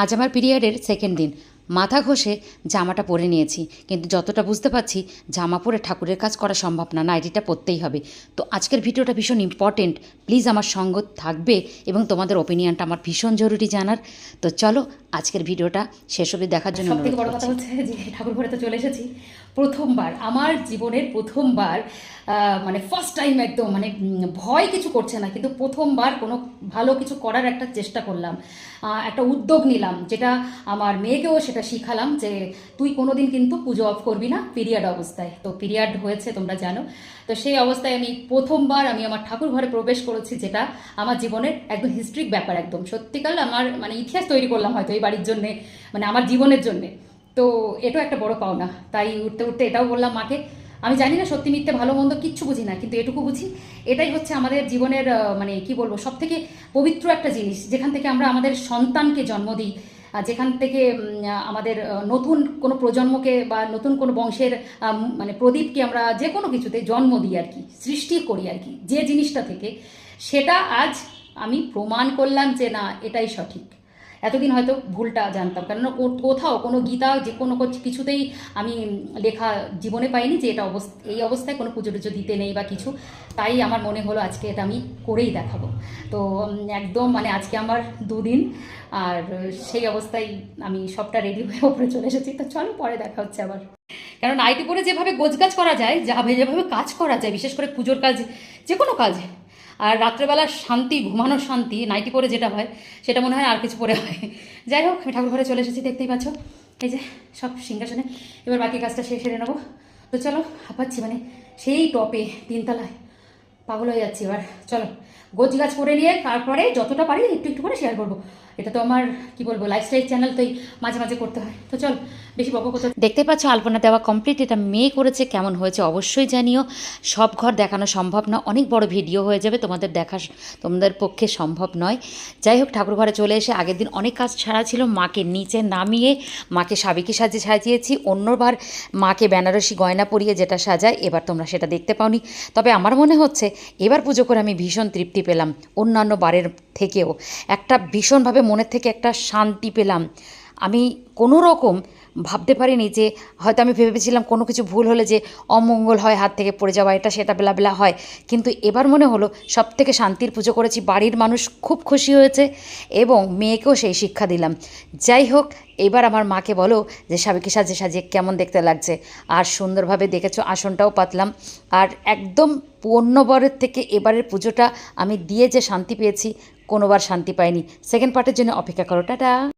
আজ আমার পিরিয়ডের সেকেন্ড দিন। মাথা ঘষে জামাটা পরে নিয়েছি। কিন্তু যতটা বুঝতে পারছি জামা পরে ঠাকুরের কাজ করা সম্ভব না নাইটিটা পরতেই হবে। তো আজকের ভিডিওটা ভীষণ ইম্পর্টেন্ট প্লিজ আমার সঙ্গ থাকবে এবং তোমাদের ওপিনিয়নটা আমার ভীষণ জরুরি জানার। তো চলো আজকের ভিডিওটা শেষ অবধি দেখার জন্য বড় কথা হচ্ছে যে ঠাকুর ঘরে তো চলে এসেছি। প্রথমবার, আমার জীবনের প্রথমবার মানে ফার্স্ট টাইম একদম মানে ভয় কিছু করছে না, কিন্তু প্রথমবার কোনো ভালো কিছু করার একটা চেষ্টা করলাম। একটা উদ্যোগ নিলাম, যেটা আমার মেয়েকেও সেটা শিখালাম যে তুই কোনোদিন কিন্তু পুজো অফ করবি না পিরিয়ড অবস্থায়। তো পিরিয়ড হয়েছে, তোমরা জানো। তো সেই অবস্থায় আমি প্রথমবার আমি আমার ঠাকুর ঘরে প্রবেশ করেছি, যেটা আমার জীবনের একদম হিস্ট্রিক ব্যাপার একদম। সত্যিকার আমার মানে ইতিহাস তৈরি করলাম হয়তো এই বাড়ির জন্যে মানে আমার জীবনের জন্যে। তো এটাও একটা বড় পাওনা। তাই উঠতে উঠতে এটাও বললাম মাকে। আমি জানি না সত্যি মিথ্যে ভালো মন্দ কিচ্ছু বুঝি না, কিন্তু এটুকু বুঝি, এটাই হচ্ছে আমাদের জীবনের মানে কি বলব সব থেকে পবিত্র একটা জিনিস, যেখান থেকে আমরা আমাদের সন্তানকে জন্ম দিই যেখান থেকে আমাদের নতুন কোনো প্রজন্মকে বা নতুন কোনো বংশের মানে প্রদীপকে আমরা যে কোনো কিছুতে জন্ম দিই আর কি, সৃষ্টি করি আর কি, যে জিনিসটা থেকে, সেটা আজ আমি প্রমাণ করলাম যে না, এটাই সঠিক। এতদিন হয়তো ভুলটা জানতাম। কেননা কোথাও কোনো গীতা যে কোনো কিছুতেই আমি লেখা জীবনে পাইনি যে এটা অবস্থা এই অবস্থায় কোনো পুজো টুজো দিতে নেই বা কিছু। তাই আমার মনে হলো আজকে এটা আমি করেই দেখাবো। তো একদম মানে আজকে আমার দুদিন। আর সেই অবস্থায় আমি সবটা রেডি হয়ে ওপরে চলে এসেছি। তো চলো পরে দেখা হচ্ছে আবার। কারণ আইটি পরে যেভাবে গোছগাছ করা যায় যাবে যেভাবে কাজ করা যায়, বিশেষ করে পুজোর কাজ, যে কোনো কাজ আর রাত্রেবেলা শান্তি, ঘুমানোর শান্তি, নাইটি পরে যেটা হয়, সেটা মনে হয় আর কিছু পরে হয়। যাই হোক ঠাকুর ঘরে চলে এসেছি, দেখতেই পাচ্ছ। এই যে সব সিংহাসনে। এবার বাকি কাজটা শেষ সেরে নেব। তো চলো হাঁপাচ্ছি মানে সেই টপে তিনতলায়। পাগল হয়ে যাচ্ছি এবার। চলো গোছ গাছ করে নিয়ে তারপরে যতটা পারি একটু একটু করে শেয়ার করব। এটা তো আমার, কি বলব লাইফস্টাইল চ্যানেল তো মাঝে মাঝে করতে হয়। তো চল, বেশি বকো কোথাও দেখতে পাচ্ছ, আলপনা দেওয়া কমপ্লিট এটা মেয়ে করেছে, কেমন হয়েছে অবশ্যই জানিও। সব ঘর দেখানো সম্ভব না অনেক বড় ভিডিও হয়ে যাবে, তোমাদের দেখা তোমাদের পক্ষে সম্ভব নয়। যাই হোক, ঠাকুর ঘরে চলে এসে আগের দিন অনেক কাজ ছাড়া ছিল, মাকে নিচে নামিয়ে, মাকে সাবিকি সাজে, সাজিয়েছি। অন্যবার মাকে বেনারসি গয়না পরিয়ে যেটা সাজায়, এবার তোমরা সেটা দেখতে পাওনি। তবে আমার মনে হচ্ছে, এবার পুজো করে আমি ভীষণ তৃপ্তি পেলাম। অন্যান্য বারের থেকেও একটা ভীষণভাবে মনের থেকে একটা শান্তি পেলাম। আমি কোনো রকম ভাবতে পারিনি যে হয়তো আমি ভেবেছিলাম কোনো কিছু ভুল হলে যে অমঙ্গল হয়, হাত থেকে পড়ে যাওয়া, এটা সেটা বেলা বেলা হয়। কিন্তু এবার মনে হলো সব থেকে শান্তির পুজো করেছি, বাড়ির মানুষ খুব খুশি হয়েছে এবং মেয়েকেও সেই শিক্ষা দিলাম। যাই হোক, এবার আমার মাকে বলো যে, সাবেকি সাজে সাজে কেমন দেখতে লাগছে? আর সুন্দরভাবে দেখেছ, আসনটাও পাতলাম। আর একদম অন্যবারের থেকে এবারের পুজোটা আমি দিয়ে যে শান্তি পেয়েছি, কোনোবার শান্তি পাইনি। সেকেন্ড পার্টের জন্য অপেক্ষা করো, টাটা!